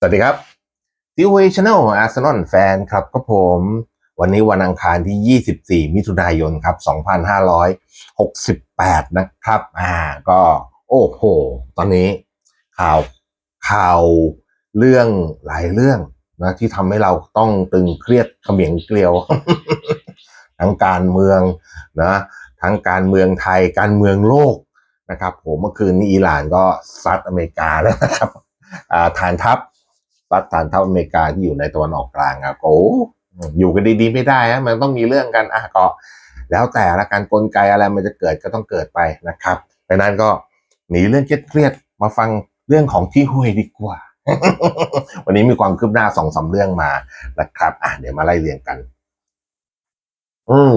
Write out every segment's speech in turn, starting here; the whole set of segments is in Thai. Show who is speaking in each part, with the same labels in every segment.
Speaker 1: สวัสดีครับทีวีช anel อาร์เซนอลแฟนครับก็ผม วันนี้วันอังคารที่ 24 มิถุนายนครับ 2568 นะครับ อ่า ก็โอ้โห ตอนนี้ข่าวข่าวเรื่องหลายเรื่องนะที่ทำให้เราต้องตึงเครียดเขมียงเกลียว ทั้งการเมืองนะทั้งการเมืองไทยการเมืองโลกนะครับ ผมเมื่อคืนนี้อิหร่านก็ซัดอเมริกาแล้วนะครับอ่าฐานทัพ ซัดฐานทัพอเมริกาที่อยู่ในตะวันออกกลางอะโอ้อยู่กันดีๆไม่ได้นะมันต้องมีเรื่องกันอะก็แล้วแต่ละการกลไกอะไรมันจะเกิดก็ต้องเกิดไปนะครับดังนั้นก็หนีเรื่องเครียดๆมาฟังเรื่องของที่ห้วยดีกว่า วันนี้มีความคืบหน้าสองสามเรื่องมานะครับ อะเดี๋ยวมาไล่เรียงกัน อืม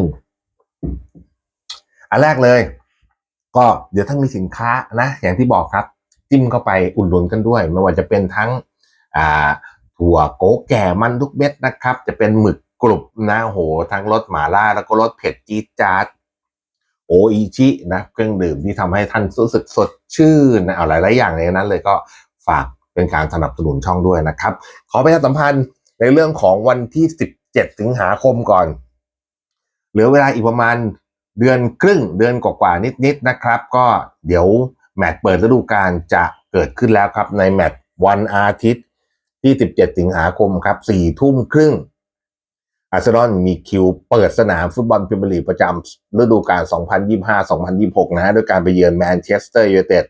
Speaker 1: อันแรกเลย ก็เดี๋ยวถ้ามีสินค้านะอย่างที่บอกครับ จิ้มเข้าไปอุ่นหนุนกันด้วย ไม่ว่าจะเป็นทั้ง อ่าถั่วโกแก่มันทุกเม็ดนะครับ จะเป็นหมึกกรุบนะโหทั้งรสหมาล่าแล้วก็รสเผ็ดจี๊ดจ๊าดโออิชินะเครื่องดื่มที่ทำให้ท่านรู้สึกสดชื่นนะเอาหลายๆอย่างในนั้นเลยก็ฝากเป็นการสนับสนุนช่องด้วยนะครับ ขอประชาสัมพันธ์ในเรื่องของวันที่ 17 สิงหาคมก่อน เหลือเวลาอีกประมาณเดือนครึ่งเดือนกว่าๆนิดๆนะครับ ก็เดี๋ยวแมตช์เปิดฤดูกาลจะเกิดขึ้นแล้วครับในแมตช์วันอาทิตย์ ที่ 17 สิงหาคมครับ4ทุ่มครึ่ง อาร์เซนอลมีคิวเปิดสนามฟุตบอลพรีเมียร์ลีกประจำฤดูกาล 2025-2026 นะฮะด้วยการไปเยือนแมนเชสเตอร์ยูไนเต็ด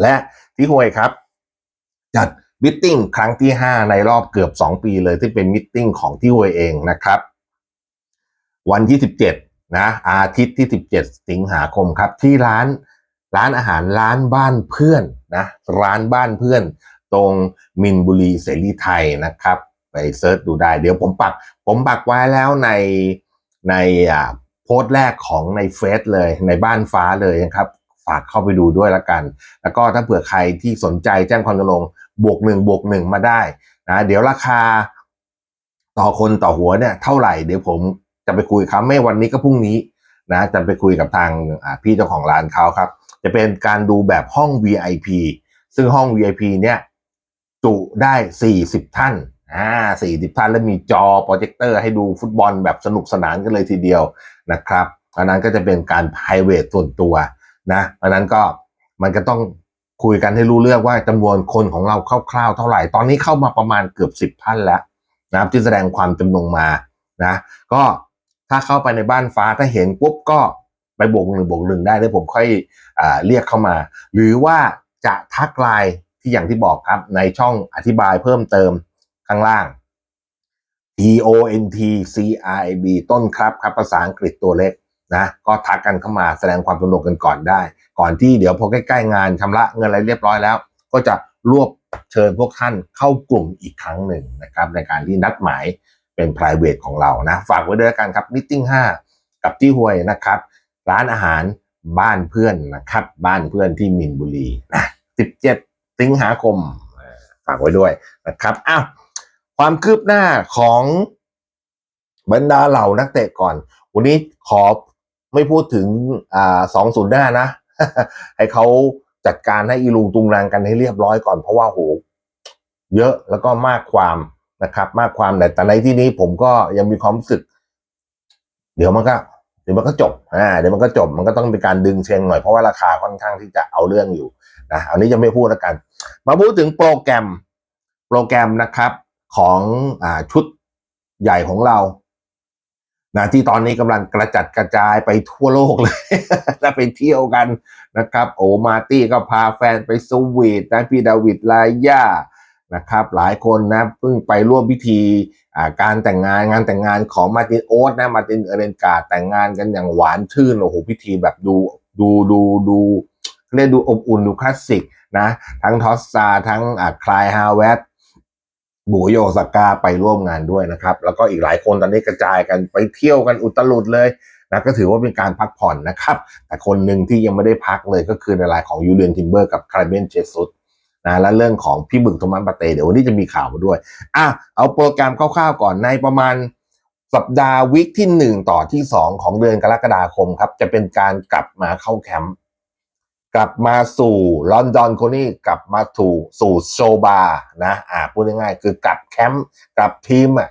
Speaker 1: และที่ห่วยครับ จัดมิทติ้งครั้งที่ 5 ในรอบเกือบ 2 ปีเลยที่เป็นมิทติ้งของที่ห่วยเองนะครับ วันที่ 17 นะ อาทิตย์ที่ 17 สิงหาคมครับที่ร้านร้านอาหารร้านบ้านเพื่อนนะร้านบ้านเพื่อน ตรงมินบุรีเสรีไทยนะครับ ไปเซิร์ชดูได้ เดี๋ยวผมปัก ผมปักไว้แล้วในในอ่าโพสต์แรกของในเฟซเลยในบ้านฟ้าเลยนะครับฝากเข้าไปดูด้วยละกัน แล้วก็ถ้าเผื่อใครที่สนใจแจ้งความจำนงบวกหนึ่งบวกหนึ่งมาได้นะเดี๋ยวราคาต่อคนต่อหัวเนี่ยเท่าไหร่เดี๋ยวผมจะไปคุยครับไม่วันนี้ก็พรุ่งนี้นะจะไปคุยกับทางพี่เจ้าของร้านเขาครับ จะเป็นการดูแบบห้อง VIP ซึ่งห้อง VIP เนี่ย จุได้ 40 ท่านอ่า40 ท่านแล้วมีจอโปรเจคเตอร์ให้ดูฟุตบอลแบบสนุกสนานกันเลยทีเดียวนะครับอันนั้นก็จะเป็นการ private ส่วนตัวนะอันนั้นก็มันก็ต้องคุยกันให้รู้เรื่องว่าจำนวนคนของเราคร่าวๆเท่าไหร่ ตอนนี้เข้ามาประมาณเกือบ 10 ท่านแล้วนะครับที่แสดงความจำนงมานะ ก็ถ้าเข้าไปในบ้านฟ้าถ้าเห็นปุ๊บก็ไปบวกหนึ่งบวกหนึ่งได้แล้วผมค่อยอเรียกเข้ามา หรือว่าจะทักไลน์ ที่อย่างที่บอกครับในช่องอธิบายเพิ่มเติมข้างล่าง T O N T C R I B ต้นครับครับภาษาอังกฤษตัวเล็กนะก็ทักกันเข้ามาแสดงความจำนงกันก่อนได้ ก่อนที่เดี๋ยวพอใกล้ๆงานชำระเงินอะไรเรียบร้อยแล้ว ก็จะรวบเชิญพวกท่านเข้ากลุ่มอีกครั้งหนึ่งนะครับในการที่นัดหมายเป็น private ของเรานะ ฝากไว้ด้วยกันครับมิ팅5กับที่ห้วยนะครับ ร้านอาหารบ้านเพื่อนนะครับ บ้านเพื่อนที่มินบุรีนะ17 สิงหาคมฝากไว้ด้วยนะครับอ้าวความคืบหน้าของบรรดาเหล่านักเตะก่อน วันนี้ขอไม่พูดถึงอ่าสองศูนย์หน้านะ ให้เขาจัดการให้อีลุงตุงนางกันให้เรียบร้อยก่อนเพราะว่าโหเยอะแล้วก็มากความนะครับ มากความแต่แต่ในที่นี้ผมก็ยังมีความรู้สึก เดี๋ยวมันก็ เดี๋ยวมันก็จบอ่าเดี๋ยวมันก็จบมันก็ต้องเป็นการดึงเชงหน่อยเพราะว่าราคาค่อนข้างที่จะเอาเรื่องอยู่นะอันนี้จะไม่พูดแล้วกัน มาพูดถึงโปรแกรมโปรแกรมนะครับของอ่าชุดใหญ่ของเรานะที่ตอนนี้กำลังกระจัดกระจายไปทั่วโลกเลยจะไปเที่ยวกันนะครับ โอมาตี้ก็พาแฟนไปสวีทนะพี่ดาวิดลาย่า นะครับหลายคนนะเพิ่งไปร่วมพิธีการแต่งงานงานแต่งงานของมาตินโอ๊ตนะมาตินเอเรนกาแต่งงานกันอย่างหวานชื่นโอ้โหพิธีแบบดูดูดูดูเรียกดูอบอุ่นดูคลาสสิกนะทั้งทอสซาทั้งคลายฮาวเวตบูโยสกาไปร่วมงานด้วยนะครับ แล้วก็อีกหลายคนตอนนี้กระจายกันไปเที่ยวกันอุตลุดเลยนะก็ถือว่าเป็นการพักผ่อนนะครับ แต่คนหนึ่งที่ยังไม่ได้พักเลยก็คือในรายของยูเลียนทิมเบอร์กับคาร์เบนเจสุส นะและเรื่องของพี่บึกโทมัสปาเตเดี๋ยววันนี้จะมีข่าวมาด้วยอะเอาโปรแกรมคร่าวๆก่อนในประมาณสัปดาห์วิคที่ 1 ต่อที่ 2 ของเดือนกรกฎาคมครับ จะเป็นการกลับมาเข้าแคมป์กลับมาสู่ลอนดอนโคนี่กลับมาถูสู่โซบานะอ่าพูดง่ายๆคือกลับแคมป์กลับทีมอะ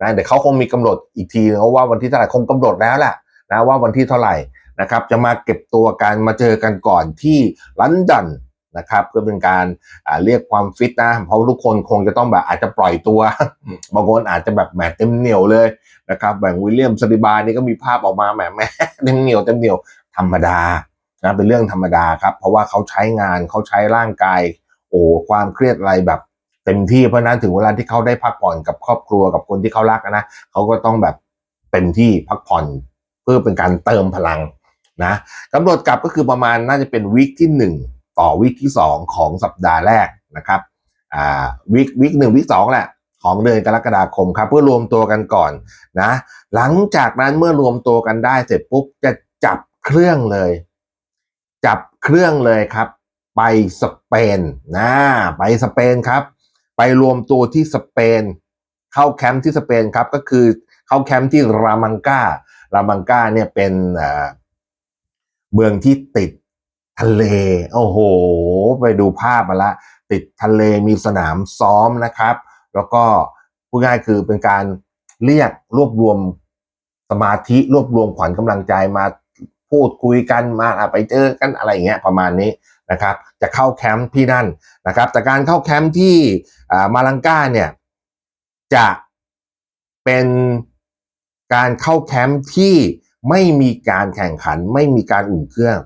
Speaker 1: นะเดี๋ยวเขาคงมีกำหนดอีกทีนะว่าวันที่เท่าไหร่คงกำหนดแล้วแหละนะว่าวันที่เท่าไหร่นะครับ จะมาเก็บตัวกันมาเจอกันก่อนที่ลอนดอน นะครับเพื่อเป็นการเรียกความฟิตนะ เพราะทุกคนคงจะต้องแบบอาจจะปล่อยตัวบางคนอาจจะแบบแหมเต็มเหนียวเลยนะครับแบ่งวิลเลียมสติบานี่ก็มีภาพออกมาแหมแหมเต็มเหนียวเต็มเหนียวธรรมดานะเป็นเรื่องธรรมดาครับ เพราะว่าเขาใช้งานเขาใช้ร่างกาย โอ้ความเครียดอะไรแบบเต็มที่เพราะฉะนั้นถึงเวลาที่เขาได้พักผ่อนกับครอบครัวกับคนที่เขารักนะเขาก็ต้องแบบเต็มที่พักผ่อนเพื่อเป็นการเติมพลังนะกำหนดกลับก็คือประมาณน่าจะเป็นวีคที่หนึ่ง ต่อวีคที่สองของสัปดาห์แรกนะครับอ่าวีควีคหนึ่งวีคสองแหละของเดือนกรกฎาคมครับเพื่อรวมตัวกันก่อนนะหลังจากนั้นเมื่อรวมตัวกันได้เสร็จปุ๊บจะจับเครื่องเลย จับเครื่องเลยครับ ไปสเปนนะไปสเปนครับ ไปรวมตัวที่สเปน เข้าแคมป์ที่สเปนครับก็คือเข้าแคมป์ที่รามังการามังกาเนี่ยเป็นเมืองที่ติด ทะเล โอ้โห ไปดูภาพมาละ ติดทะเลมีสนามซ้อมนะครับ แล้วก็พูดง่ายคือเป็นการเรียกรวบรวมสมาธิรวบรวมขวัญกำลังใจมาพูดคุยกันมาไปเจอกันอะไรอย่างเงี้ยประมาณนี้นะครับ จะเข้าแคมป์ที่นั่นนะครับแต่การเข้าแคมป์ที่มาลังกาเนี่ยจะเป็นการเข้าแคมป์ที่ไม่มีการแข่งขัน ไม่มีการอุ่นเครื่อง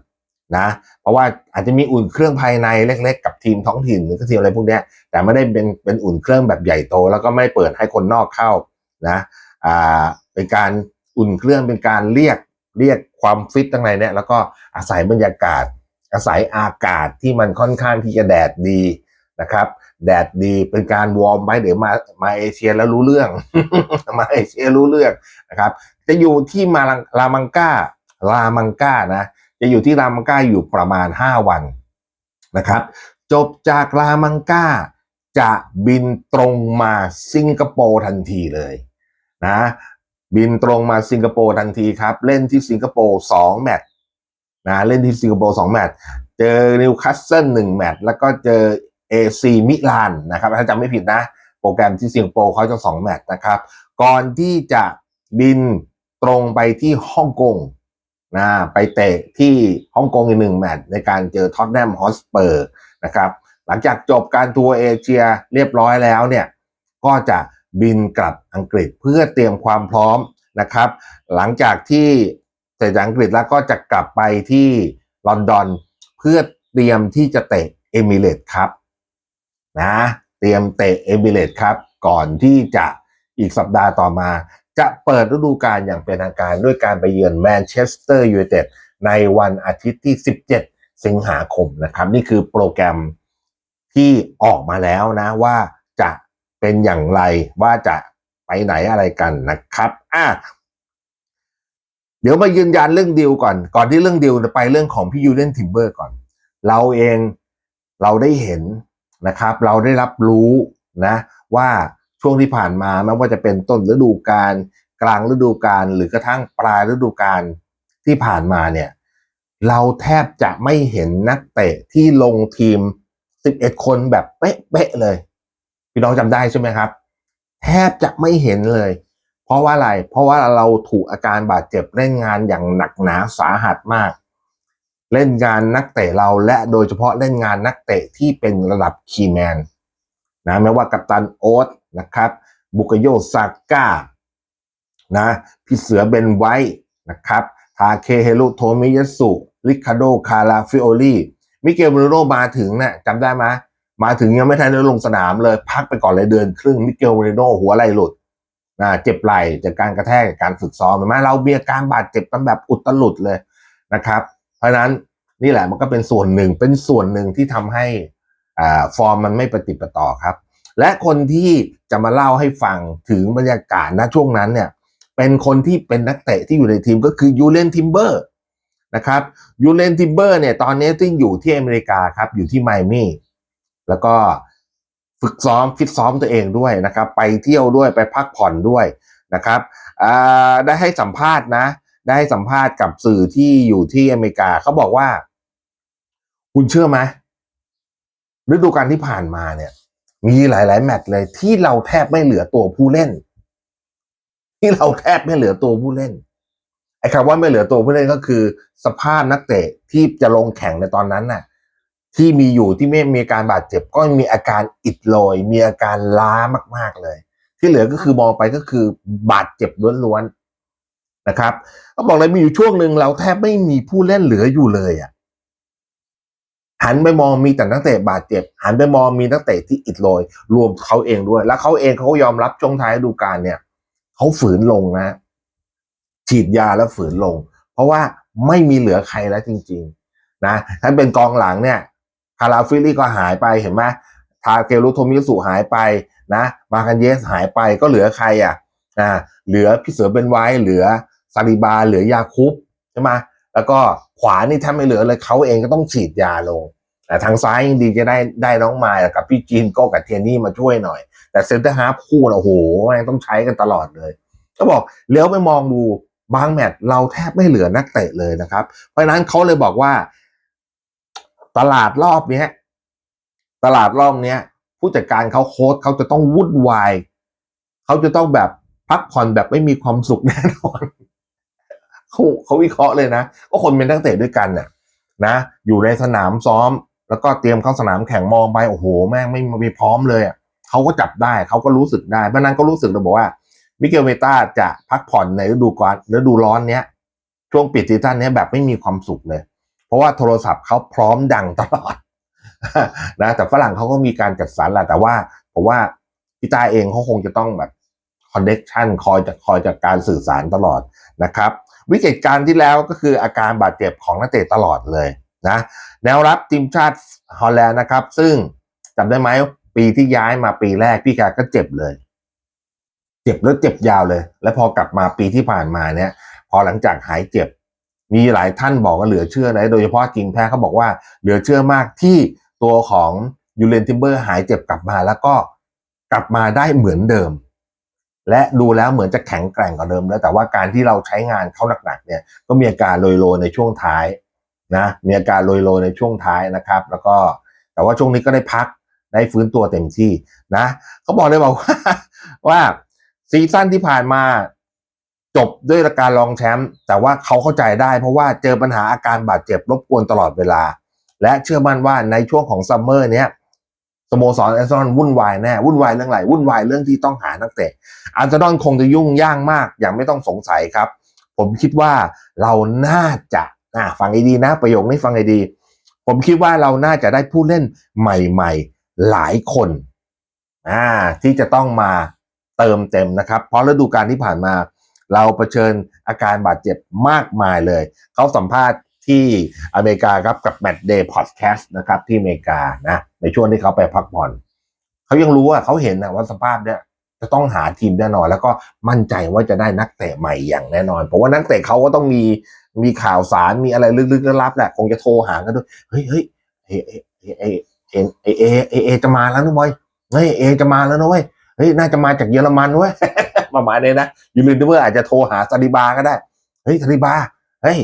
Speaker 1: นะเพราะว่าอาจจะมีอุ่นเครื่องภายในเล็ก ๆ กับทีมท้องถิ่นหรือก็ทีมอะไรพวกนี้แต่ไม่ได้เป็นเป็นอุ่นเครื่องแบบใหญ่โต แล้วก็ไม่เปิดให้คนนอกเข้านะอ่าเป็นการอุ่นเครื่องเป็นการเรียกเรียกความฟิตตั้งในเนี่ยแล้วก็อาศัยบรรยากาศ อาศัยอากาศที่มันค่อนข้างที่จะแดดดีนะครับ แดดดีเป็นการวอร์มไว้เดี๋ยวมามาเอเชียแล้วรู้เรื่อง มาเอเชียรู้เรื่องนะครับ จะอยู่ที่มาลังลามังกาลามังกานะ จะอยู่ที่ลามังกาอยู่ประมาณ 5 วันนะครับ จบจากลามังกาจะบินตรงมาสิงคโปร์ทันทีเลยนะบินตรงมาสิงคโปร์ทันทีครับ เล่นที่สิงคโปร์2แมตช์นะเล่นที่สิงคโปร์2แมตช์เจอนิวคาสเซิล1แมตช์แล้วก็เจอเอซีมิลานนะครับถ้าจำไม่ผิดนะ โปรแกรมที่สิงคโปร์เขาจะ2แมตช์นะครับ ก่อนที่จะบินตรงไปที่ฮ่องกง นะไปเตะที่ฮ่องกงอีกหนึ่งแมตช์ในการเจอท็อตแนมฮอสเปอร์นะครับหลังจากจบการทัวร์เอเชียเรียบร้อยแล้วเนี่ยก็จะบินกลับอังกฤษเพื่อเตรียมความพร้อมนะครับ หลังจากที่เสร็จจากอังกฤษแล้วก็จะกลับไปที่ลอนดอน เพื่อเตรียมที่จะเตะเอมิเรตครับนะเตรียมเตะเอมิเรตครับก่อนที่จะอีกสัปดาห์ต่อมา จะเปิดฤดูกาลอย่างเป็นทางการด้วยการไปเยือนแมนเชสเตอร์ยูไนเต็ดในวันอาทิตย์ที่ 17 สิงหาคมนะครับ นี่คือโปรแกรมที่ออกมาแล้วนะว่าจะเป็นอย่างไรว่าจะไปไหนอะไรกันนะครับอะเดี๋ยวมายืนยันเรื่องดิวก่อน ก่อนที่เรื่องดิวจะไปเรื่องของพี่ยูเลนทิมเบอร์ก่อน เราเองเราได้เห็นนะครับ เราได้รับรู้นะว่า ช่วงที่ผ่านมาไม่ว่าจะเป็นต้นฤดูกาลกลางฤดูกาลหรือกระทั่งปลายฤดูกาลที่ผ่านมาเนี่ยเราแทบจะไม่เห็นนักเตะที่ลงทีม 11 คนแบบเป๊ะๆเลย พี่น้องจำได้ใช่ไหมครับ แทบจะไม่เห็นเลย เพราะว่าอะไร เพราะว่าเราถูกอาการบาดเจ็บเล่นงานอย่างหนักหนาสาหัสมาก เล่นงานนักเตะเราและโดยเฉพาะเล่นงานนักเตะที่เป็นระดับคีแมนนะไม่ว่ากัปตันโอ๊ต นะครับ บุกโยซาก้านะพี่เสือเบนไว้นะครับทาเคเฮรุโทมิยสุริคาโดคาราฟิโอลีมิเกลบรูโนมาถึงนะ่ะจำได้ไหมมาถึงยังไม่ทันได้ลงสนามเลย พักไปก่อนเลยเดือนครึ่งมิเกลบรูโนหัวไหลหลุดนะเจ็บไหล่จากการกระแทกจากการฝึกซ้อมเห็นไหมเราเบียการบาดเจ็บกันแบบอุตลุดเลยนะครับ เพราะฉะนั้นนี่แหละมันก็เป็นส่วนหนึ่งเป็นส่วนหนึ่งที่ทำให้อ่าฟอร์มมันไม่ปฏิประต่อครับ และคนที่จะมาเล่าให้ฟังถึงบรรยากาศณช่วงนั้นเนี่ยเป็นคนที่เป็นนักเตะที่อยู่ในทีมก็คือยูเลนทิมเบอร์นะครับยูเลนทิมเบอร์เนี่ยตอนนี้ที่อยู่ที่อเมริกาครับอยู่ที่ไมอามี่แล้วก็ฝึกซ้อมฟิตซ้อมตัวเองด้วยนะครับ ไปเที่ยวด้วยไปพักผ่อนด้วยนะครับอ่าได้ให้สัมภาษณ์นะ ได้ให้สัมภาษณ์กับสื่อที่อยู่ที่อเมริกาเขาบอกว่า คุณเชื่อไหมฤดูกาลที่ผ่านมาเนี่ย มีหลาย ๆ แมตช์เลยที่เราแทบไม่เหลือตัวผู้เล่น ที่เราแทบไม่เหลือตัวผู้เล่นไอ้คำว่าไม่เหลือตัวผู้เล่นก็คือ สภาพนักเตะที่จะลงแข่งในตอนนั้นน่ะ ที่มีอยู่ที่ไม่มีการบาดเจ็บ ก็มีอาการอิดโรยมีอาการล้ามาก ๆเลย ที่เหลือก็คือมองไปก็คือบาดเจ็บล้วนๆนะครับก็บอกเลยมีอยู่ช่วงหนึ่งเราแทบไม่มีผู้เล่นเหลืออยู่เลยอะ หันไปมองมีแต่นักเตะบาดเจ็บ หันไปมองมีนักเตะที่อิดโรยรวมเขาเองด้วย แล้วเขาเองเขาก็ยอมรับช่วงท้ายฤดูกาลเนี่ยเขาฝืนลงนะ ฉีดยาแล้วฝืนลง เพราะว่าไม่มีเหลือใครแล้วจริง ๆ นะถ้าเป็นกองหลังเนี่ยคาราฟิลี่ก็หายไปเห็นไหมทาเกลุโทมิสุหายไปนะ มาคันเยสหายไปก็เหลือใครอะอ่าเหลือพี่เสือเป็นไว้เหลือซาลิบาเหลือยาคุปใช่ไหม แล้วก็ขวานี่แทบไม่เหลือเลยเขาเองก็ต้องฉีดยาลงแต่ทางซ้ายยังดีจะได้ได้น้องมายกับพี่จีนก้กับเทนนี่มาช่วยหน่อย แต่เซนเตอร์ฮาร์ฟคู่น่ะโอ้โหแม่งต้องใช้กันตลอดเลย ก็บอกเลี้ยวไปมองดูบางแมตช์เราแทบไม่เหลือนักเตะเลยนะครับ เพราะฉะนั้นเขาเลยบอกว่า ตลาดรอบเนี้ย ตลาดรอบเนี้ย ผู้จัดการเขาโค้ชเขาจะต้องวุ่นวายเขาจะต้องแบบพักผ่อนแบบไม่มีความสุขแน่นอน เขาเขาวิเคราะห์เลยนะ ก็คนเป็นนักเตะด้วยกันน่ะนะอยู่ในสนามซ้อม แล้วก็เตรียมเข้าสนามแข่งมองไปโอ้โหแม่งไม่ม่พร้อมเลยอะเขาก็จับได้เขาก็รู้สึกได้เพราะนั้นก็รู้สึกเลยบอกว่ามิเกลเมตาจะพักผ่อนในฤดูกาลฤดูร้อนเนี้ยช่วงปิดซีซั่นเนี้ยแบบไม่มีความสุขเลย เพราะว่าโทรศัพท์เขาพร้อมดังตลอดนะแต่ฝรั่งเขาก็มีการจัดสรรแหละแต่ว่าผมว่าพี่ตาเองเขาคงจะต้องแบบคอนเน c ชันคอยจะคอยจากการสื่อสารตลอดนะครับ วิกฤตการณ์ที่แล้วก็คืออาการบาดเจ็บของนักเตะตลอดเลยนะแนวรับทีมชาติฮอลแลนด์นะครับ ซึ่งจำได้ไหมปีที่ย้ายมาปีแรกพี่แกก็เจ็บเลย เจ็บแล้วเจ็บยาวเลย แล้วพอกลับมาปีที่ผ่านมาเนี่ย พอหลังจากหายเจ็บ มีหลายท่านบอกว่าเหลือเชื่อเลยโดยเฉพาะจริงแพ้เขาบอกว่าเหลือเชื่อมากที่ตัวของยูเลนทิมเบอร์หายเจ็บกลับมาแล้วก็กลับมาได้เหมือนเดิม และดูแล้วเหมือนจะแข็งแกร่งกว่าเดิมแล้ว แต่ว่าการที่เราใช้งานเขาหนักๆเนี่ยก็มีอาการโรยโรในช่วงท้ายนะมีอาการโรยโรในช่วงท้ายนะครับ แล้วก็แต่ว่าช่วงนี้ก็ได้พักได้ฟื้นตัวเต็มที่นะเขาบอกเลยบอกว่าว่าซีซั่นที่ผ่านมาจบด้วยการรองแชมป์แต่ว่าเขาเข้าใจได้ เพราะว่าเจอปัญหาอาการบาดเจ็บรบกวนตลอดเวลา และเชื่อมั่นว่าในช่วงของซัมเมอร์เนี้ย สโมสรอาร์เซนอลวุ่นวายแน่วุ่นวายเรื่องอะไรวุ่นวายเรื่องที่ต้องหานักเตะอาร์เซนอลคงจะยุ่งยางมากอย่างไม่ต้องสงสัยครับ ผมคิดว่าเราน่าจะอ่าฟังให้ดีนะ ประโยคนี้ฟังให้ดี ผมคิดว่าเราน่าจะได้ผู้เล่นใหม่ ๆ หลายคนอ่าที่จะต้องมาเติมเต็มนะครับ เพราะฤดูกาลที่ผ่านมา เราเผชิญอาการบาดเจ็บมากมายเลย เขาสัมภาษณ์ ที่อเมริกาครับกับ Match Day Podcast นะครับที่อเมริกานะในช่วงที่เขาไปพักผ่อนเขายังรู้ว่าเขาเห็นนะว่าสภาพเนี้ยจะต้องหาทีมแน่นอน แล้วก็มั่นใจว่าจะได้นักเตะใหม่อย่างแน่นอน เพราะว่านักเตะเขาก็ต้องมีมีข่าวสารมีอะไรลึกๆลับแหละคงจะโทรหากันด้วยเฮ้ยเฮ้ยเอเอเอเอเอเอเอเอจะมาแล้วนะเว้ยเฮ้ยเอจะมาแล้วนะเว้ยเฮ้ยน่าจะมาจากเยอรมันเว้ยประมาณนี้นะยูรินเดอร์อาจจะโทรหาซาลิบาก็ได้เฮ้ยซาลิบาเฮ้ย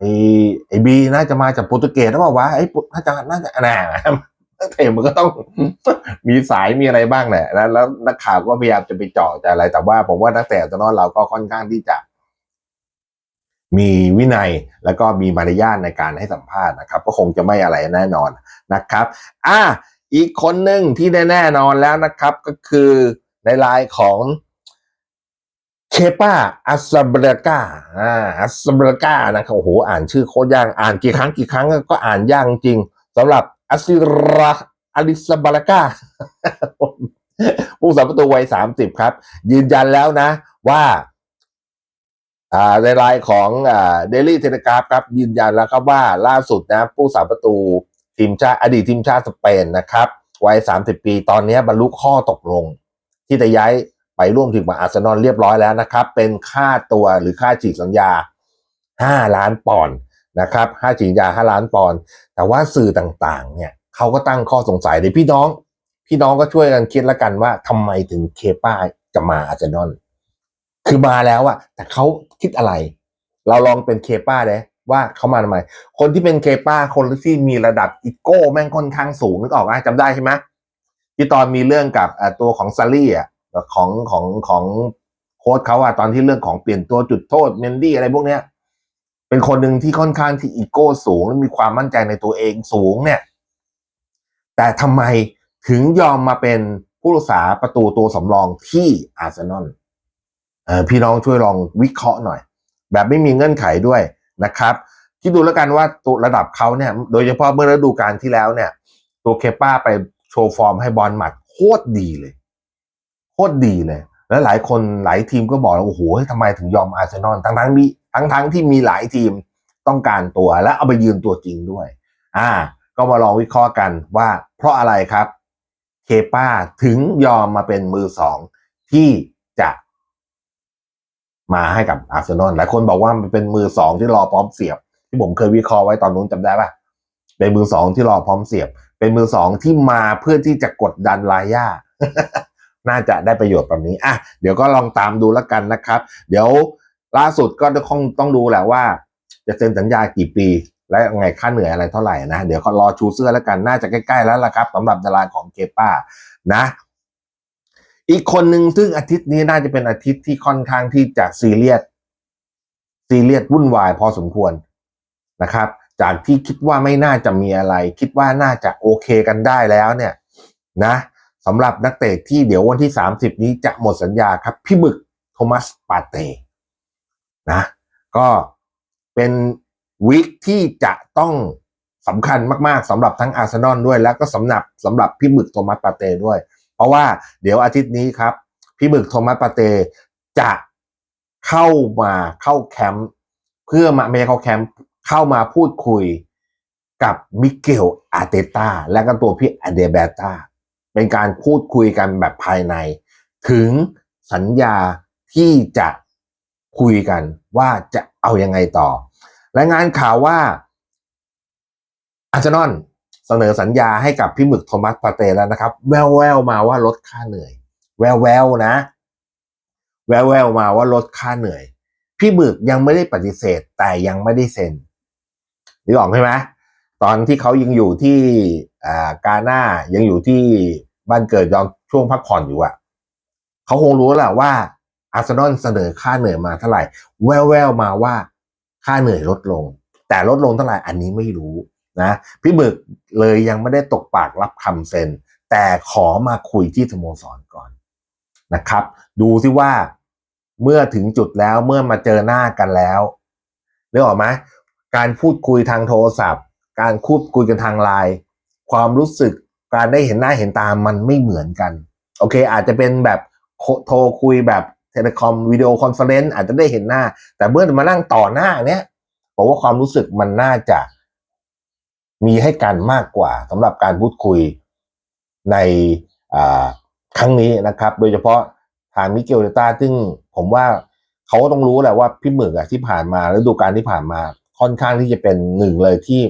Speaker 1: ไอไอบีน่าจะมาจากโปรตุเกสหรือเปล่าวะไอ้ปุน่าจะน่าจะน่นักเตะมันก็ต้องมีสายมีอะไรบ้างแหละแล้วแล้วนักข่าวก็พยายามจะไปเจาะจะอะไร แต่ว่าผมว่านักเตะตอนนั้นเราก็ค่อนข้างที่จะ มีวินัยแล้วก็มีมารยาทในการให้สัมภาษณ์นะครับ ก็คงจะไม่อะไรแน่นอนนะครับ อะอีกคนหนึ่งที่แน่นอนแล้วนะครับ ก็คือในไลน์ของ เคป้าอัสซาเบรกาอ่าอัสซาเบรกานะครับโอ้โหอ่านชื่อโคตรยากอ่านกี่ครั้งกี่ครั้งก็อ่านยากจริงสำหรับอัสซิราอลิซาบารากาผู้สาประตูวัยสามสิบครับ ยืนยันแล้วนะว่าในรายของเดลี่เทเลกราฟครับ ยืนยันแล้วครับว่าล่าสุดนะผู้สาประตูทีมชาติอดีตทีมชาติสเปนนะครับวัยสามสิบปี ตอนนี้บรรลุข้อตกลง ที่จะย้าย ไปร่วมถึงมาอาร์เซนอลเรียบร้อยแล้วนะครับ เป็นค่าตัวหรือค่าฉีกสัญญา 5 ล้านปอนด์นะครับค่าฉีกสัญญา 5 ล้านปอนด์แต่ว่าสื่อต่างๆ เนี่ยเขาก็ตั้งข้อสงสัยเดี๋ยพี่น้อง พี่น้องก็ช่วยกันคิดละกันว่าทำไมถึงเคป้าจะมาอาร์เซนอลคือมาแล้วอะแต่เขาคิดอะไร เราลองเป็นเคป้าเลยว่าเขามาทำไม คนที่เป็นเคป้าคนที่มีระดับอีโก้แม่งค่อนข้างสูงนึกออกไหมจำได้ใช่ไหมที่ตอนมีเรื่องกับตัวของซารี่อะ ของของของโค้ชเขาอะตอนที่เรื่องของเปลี่ยนตัวจุดโทษเมนดี้อะไรพวกเนี้ย เป็นคนหนึ่งที่ค่อนข้างที่อีโก้สูงและมีความมั่นใจในตัวเองสูงเนี่ย แต่ทำไมถึงยอมมาเป็นผู้รักษาประตูตัวสำรองที่อาร์เซนอลเออพี่น้องช่วยลองวิเคราะห์หน่อย แบบไม่มีเงื่อนไขด้วยนะครับคิดดูแล้วกันว่าตัวระดับเขาเนี่ย โดยเฉพาะเมื่อฤดูกาลที่แล้วเนี่ย ตัวเคป้าไปโชว์ฟอร์มให้บอลหมัดโคตรดีเลย ตรดีเลย แล้วหลายคนหลายทีมก็บอกแล้วโอ้โหทำไมถึงยอมอาร์เซนอลทั้งทั้งๆมีทั้งทั้งๆที่มีหลายทีมต้องการตัวและเอาไปยืนตัวจริงด้วย อ่า ก็มาลองวิเคราะห์กันว่าเพราะอะไรครับ เคป้าถึงยอมมาเป็นมือสองที่จะมาให้กับอาร์เซนอลหลายคนบอกว่ามันเป็นมือสองที่รอพร้อมเสียบ ที่ผมเคยวิเคราะห์ไว้ตอนนู้นจำได้ปะเป็นมือสองที่รอพร้อมเสียบ เป็นมือสองที่มาเพื่อที่จะกดดันลาย่า น่าจะได้ประโยชน์แบบนี้อะเดี๋ยวก็ลองตามดูแล้วกันนะครับ เดี๋ยวล่าสุดก็ต้องต้องดูแหละว่า จะเซ็นสัญญากี่ปีและยังไงค่าเหนื่อยอะไรเท่าไหร่นะ เดี๋ยวก็รอชูเสื้อแล้วกัน น่าจะใกล้ๆแล้วล่ะครับสำหรับดาราของเคป้านะ อีกคนหนึ่งซึ่งอาทิตย์นี้น่าจะเป็นอาทิตย์ที่ค่อนข้างที่จะซีเรียสซีเรียสวุ่นวายพอสมควรนะครับ จากที่คิดว่าไม่น่าจะมีอะไร คิดว่าน่าจะโอเคกันได้แล้วเนี่ย นะำหรับนักเตะที่เดี๋ยววันที่ 30 นี้จะหมดสัญญาครับ พี่บึกโทมัสปาเต้นะก็เป็นวีคที่จะต้องสำคัญมากๆสำหรับทั้งอาร์เซนอลด้วย แล้วก็สำหรับสำหรับพี่บึกโทมัสปาเต้ด้วย เพราะว่าเดี๋ยวอาทิตย์นี้ครับ พี่บึกโทมัสปาเต้จะเข้ามาเข้าแคมป์เพื่อมาไม่ใช่เข้าแคมป์เข้ามาพูดคุยกับมิเกลอาเตตาและก็ตัวพี่อเดเบตา เป็นการพูดคุยกันแบบภายใน ถึงสัญญาที่จะคุยกันว่าจะเอายังไงต่อ รายงานข่าวว่าอาร์เซนอลเสนอสัญญาให้กับพี่หมึกโทมัสปาเตแล้วนะครับ แววแววมาว่าลดค่าเหนื่อย แววแววนะ แววแววมาว่าลดค่าเหนื่อย พี่หมึกยังไม่ได้ปฏิเสธแต่ยังไม่ได้เซ็นนึกออกใช่ไหมตอนที่เขายังอยู่ที่ อ่ากาหน้ายังอยู่ที่บ้านเกิดยอมช่วงพักผ่อนอยู่อะเขาคงรู้แหละว่าอาร์เซนอลเสนอค่าเหนื่อยมาเท่าไหร่แววแววๆมาว่าค่าเหนื่อยลดลง แต่ลดลงเท่าไหร่อันนี้ไม่รู้นะพี่หมึกเลยยังไม่ได้ตกปากรับคำเซ็น แต่ขอมาคุยที่สโมสรก่อนนะครับ ดูซิว่าเมื่อถึงจุดแล้วเมื่อมาเจอหน้ากันแล้วนึกองอกไหมการพูดคุยทางโทรศัพท์ การพูดคุยกันทางไลน์ ความรู้สึกการได้เห็นหน้าเห็นตามันไม่เหมือนกัน โอเค อาจจะเป็นแบบโทรคุยแบบเทเลคอมวิดีโอคอนเฟอเรนซ์อาจจะได้เห็นหน้า แต่เมื่อมานั่งต่อหน้าเนี้ยผมว่าความรู้สึกมันน่าจะ มีให้กันมากกว่าสำหรับการพูดคุยในครั้งนี้นะครับ โดยเฉพาะทางมิเกลเดต้าซึ่งผมว่าเขาก็ต้องรู้แหละว่าพี่หมึกอะที่ผ่านมาฤดูกาลที่ผ่านมาค่อนข้างที่จะเป็นหนึ่งเลยที่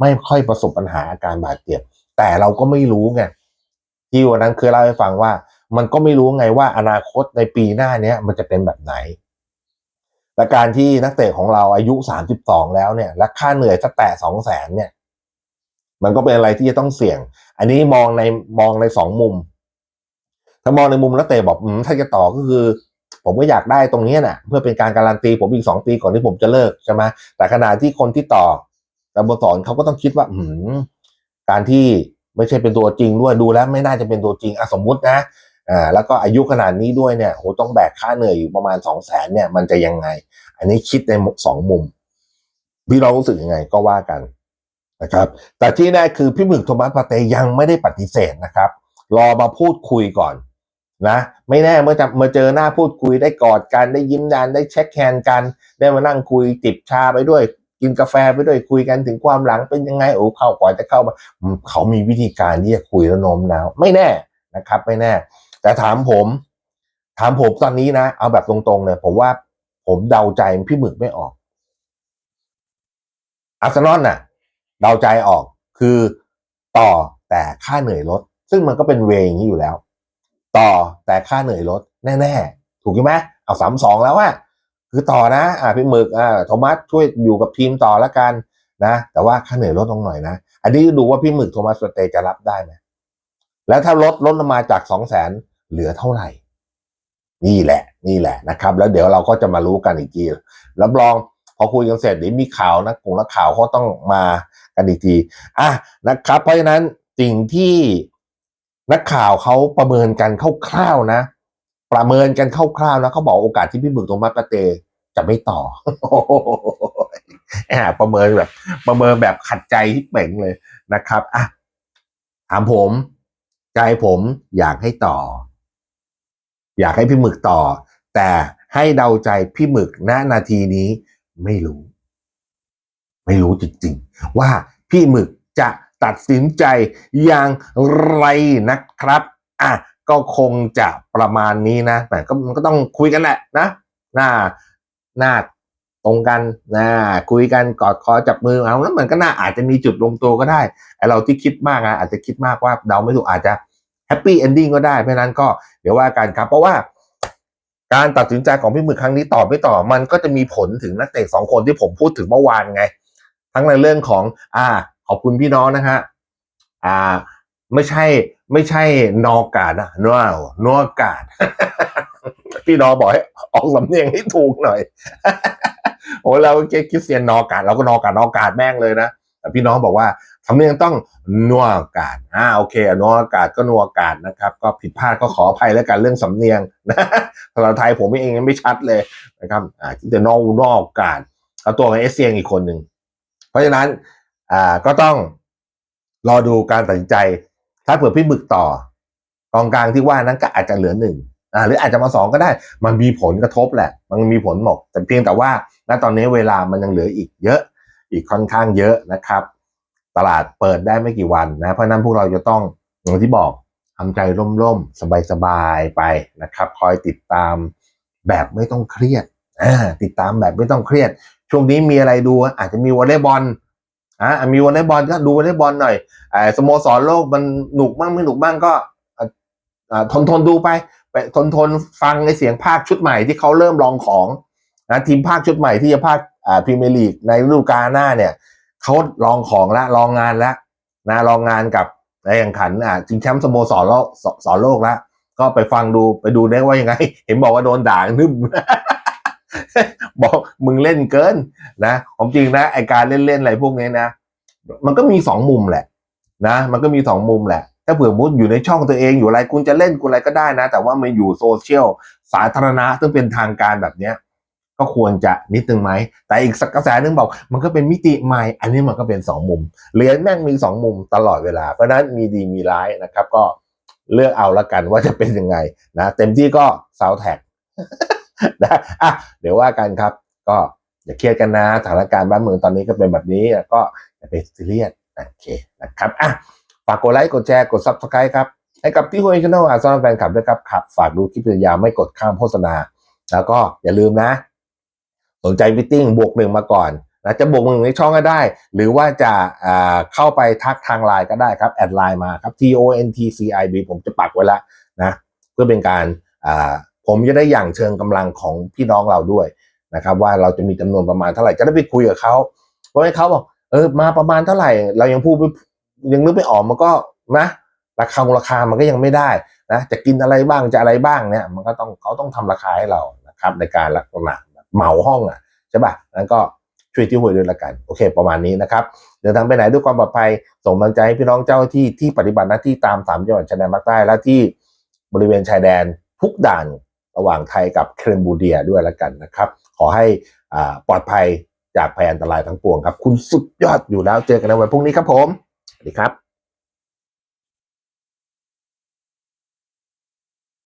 Speaker 1: ไม่ค่อยประสบปัญหาอาการบาดเจ็บ แต่เราก็ไม่รู้ไงที่วันนั้นเคยเล่าให้ฟังว่า มันก็ไม่รู้ไงว่าอนาคตในปีหน้าเนี้ยมันจะเป็นแบบไหนและการที่นักเตะของเราอายุสามสิบสองแล้วเนี่ย และค่าเหนื่อยถ้าแตะสองแสนเนี่ย มันก็เป็นอะไรที่จะต้องเสี่ยง อันนี้มองในมองในสองมุม ถ้ามองในมุมนักเตะบอกถ้าจะต่อก็คือ ผมก็อยากได้ตรงนี้ยน่ะ เพื่อเป็นการการันตีผมอีกสองปีก่อนที่ผมจะเลิกใช่ไหมแต่ขณะที่คนที่ต่อ สโมสรเขาก็ต้องคิดว่า อืการที่ไม่ใช่เป็นตัวจริงด้วยดูแล้ว ไม่น่าจะเป็นตัวจริงอะสมมุตินะอ่าแล้วก็อายุขนาดนี้ด้วยเนี่ยโหต้องแบกค่าเหนื่อยอยู่ประมาณสองแสนเนี่ย มันจะยังไง อันนี้คิดในสองมุม พี่เรารู้สึกยังไงก็ว่ากันนะครับ แต่ที่แน่คือพี่หมึกโทมัสปาเตยังไม่ได้ปฏิเสธนะครับ รอมาพูดคุยก่อนนะไม่แน่เมื่อจะมาเจอหน้าพูดคุยได้กอดกันได้ยิ้มดันได้เช็คแฮนกัน ได้มานั่งคุยจิบชาไปด้วย กินกาแฟไปด้วยคุยกันถึงความหลังเป็นยังไงโอ้เข้ากว่าจะเข้ามาเขามีวิธีการที่จะคุยแล้วโน้มน้าวไม่แน่นะครับ ไม่แน่ แต่ถามผม ถามผมตอนนี้นะ เอาแบบตรงๆเลยผมว่าผมเดาใจพี่หมึกไม่ออก อาร์เซนอลน่ะ เดาใจออกคือต่อแต่ค่าเหนื่อยลด ซึ่งมันก็เป็นเวอย่างนี้อยู่แล้ว ต่อแต่ค่าเหนื่อยลดแน่ ๆ ถูกไหมเอาสามสองแล้วอะ คือต่อนะ อ่าพี่หมึกอ่าโทมัสช่วยอยู่กับทีมต่อล้วกันนะ แต่ว่าค่าเหนื่อยลดลงหน่อยนะ อันนี้ดูว่าพี่หมึกโทมัสสเตย์จะรับได้ไหมแล้วถ้าลดลดลงมาจากสองแสนเหลือเท่าไหร่ นี่แหละ นี่แหละนะครับ แล้วเดี๋ยวเราก็จะมารู้กันอีกทีรับรองพอคุยกันเสร็จเดี๋ยวมีข่าวนะกลุ่มนักข่าวเขาต้องมากันอีกทีอะนะครับ เพราะฉะนั้นสิ่งที่นักข่าวเขาประเมินกันคร่าวๆนะ ประเมินกันคร่าวๆนะเขาบอกโอกาสที่พี่หมึกโทมัสปาเตจะไม่ต่ออ้โหแอบประเมินแบบ ประเมินแบบขัดใจที่เป่งเลยนะครับอะถามผมใจผมอยากให้ต่อ อยากให้พี่หมึกต่อ แต่ให้เดาใจพี่หมึกณนาทีนี้ไม่รู้ ไม่รู้จริงๆ ว่าพี่หมึกจะตัดสินใจอย่างไรนะครับ อะ ก็คงจะประมาณนี้นะแต่ก็มันก็ต้องคุยกันแหละนะหน้าหน้าตรงกันนะคุยกันกอดคอจับมือเอาแล้วมันก็น่าอาจจะมีจุดลงตัวก็ได้ไอเราที่คิดมากอะอาจจะคิดมากว่าเดาไม่ถูกอาจจะแฮปปี้เอนดิ้งก็ได้เพราะฉะนั้นก็เดี๋ยวว่ากันครับเพราะว่าการตัดสินใจของพี่หมึกครั้งนี้ต่อไม่ต่อ มันก็จะมีผลถึงนักเตะสองคนที่ผมพูดถึงเมื่อวานไง ทั้งในเรื่องของ อ่า ขอบคุณพี่น้องนะฮะ อ่า ไม่ใช่ ไม่ใช่นอกาดนะนอนอกาด พี่นอบอกให้ออกสำเนียงให้ถูกหน่อย โอ้เราเกคิดเซียนนอกาดเราก็นอกาดนอกาดแม่งเลยนะแต่พี่น้องบอกว่าสำเนียงต้องนัวอากาศอ่าโอเคนัวอากาศก็นัวอากาศนะครับ ก็ผิดพลาดก็ขออภัยแล้วกันเรื่องสำเนียงนะภาษาไทยผมเองยังไม่ชัดเลยนะครับอ่าแต่นอกนอกอากาศเอาตัวของเอสเซียงอีกคนหนึ่งเพราะฉะนั้นอ่าก็ต้องรอดูการตัดสินใจ ถ้าเผื่อพี่หมึกต่อกองกลางที่ว่านั้นก็อาจจะเหลือหนึ่งอ่าหรืออาจจะมาสองก็ได้ มันมีผลกระทบแหละ มันมีผลหมดแต่เพียงแต่ว่าณตอนนี้เวลามันยังเหลืออีกเยอะ อีกค่อนข้างเยอะนะครับ ตลาดเปิดได้ไม่กี่วันนะ เพราะฉะนั้นพวกเราจะต้องอย่างที่บอกทำใจร่มๆ สบายๆ ไปนะครับ คอยติดตามแบบไม่ต้องเครียดอ่าติดตามแบบไม่ต้องเครียด ช่วงนี้มีอะไรดูอาจจะมีวอลเลย์บอล อ่ามีวอลเลย์บอลก็ดูวอลเลย์บอลหน่อยอสโมสรโลกมันหนุกบ้างไม่หนุกบ้างก็ทนทนดูไปไปทนทนฟังในเสียงภาคชุดใหม่ที่เขาเริ่มลองของนะทีมภาคชุดใหม่ที่จะภาคพรีเมียร์ลีกในฤดูกาลหน้าเนี่ยเขาลองของแล้วลองงานแล้วนะลองงานกับในแข่งขันอ่าชิงแชมป์สโมสรโลกสโลกแล้วก็ไปฟังดูไปดูได้ว่ายังไง เห็นบอกว่าโดนด่านึม บอกมึงเล่นเกินนะผมจริงนะไอการเล่นๆอะไรพวกนี้นะ มันก็มีสองมุมแหละนะ มันก็มีสองมุมแหละ ถ้าเผื่อมุดอยู่ในช่องตัวเองอยู่อะไรคุณจะเล่นคุณอะไรก็ได้นะ แต่ว่ามันอยู่โซเชียลสาธารณะซึ่งเป็นทางการแบบเนี้ยก็ควรจะนิดนึงไหม แต่อีกสักกระแสนึงบอก มันก็เป็นมิติใหม่ อันนี้มันก็เป็นสองมุมเหรียญแม่งมีสองมุมตลอดเวลา เพราะฉะนั้นมีดีมีร้ายนะครับ ก็เลือกเอาละกันว่าจะเป็นยังไงนะ เต็มที่ก็ซาวแท็ก นะอะเดี๋ยวว่ากันครับ ก็อย่าเครียดกันนะสถานการณ์บ้านเมืองตอนนี้ก็เป็นแบบนี้แล้วก็อย่าไปซีเรียสโอเคนะครับอะฝากกดไลค์กดแชร์กด subscribe ครับให้กับพี่คุยช n นลอาสอนแฟนคลับด้วยครับขับฝากดูคลิปยาวไม่กดข้ามโฆษณา แล้วก็อย่าลืมนะ สนใจมิ팅บวกหนึ่งมาก่อนนะจะบวกหนึ่งในช่องก็ได้ หรือว่าจะอ่าเข้าไปทักทางไลน์ก็ได้ครับ แอดไลน์มาครับ T O N T C I B ผมจะปักไว้แล้วนะ เพื่อเป็นการอ่า ผมจะได้อย่างเชิงกำลังของพี่น้องเราด้วยนะครับ ว่าเราจะมีจำนวนประมาณเท่าไหร่จะได้ไปคุยกับเขาเพราะให้เขาบอกเออมาประมาณเท่าไหร่ เรายังพูดไม่ยังนึกไม่ออกมันก็นะราคาราคามันก็ยังไม่ได้นะจะกินอะไรบ้างจะอะไรบ้างเนี่ยมันก็ต้องเขาต้องทำราคาให้เรานะครับ ในการลักษณะเหมาห้องอะใช่ป่ะนั้นก็ช่วยที่หวยด้วยละกันโอเค ประมาณนี้นะครับเดินทางไปไหนด้วยความปลอดภัยส่งกำลังใจให้พี่น้องเจ้าหน้าที่ที่ปฏิบัติหน้าที่ตามสามจังหวัดชายแดนภาคใต้และที่บริเวณชายแดนทุกด่าน ระหว่างไทยกับเครมบูเดียด้วยแล้วกันนะครับ ขอให้อ่าปลอดภัยจากภัยอันตรายทั้งปวงครับ คุณสุดยอดอยู่แล้วเจอกันในวันพรุ่งนี้ครับผม สวัสดีครับ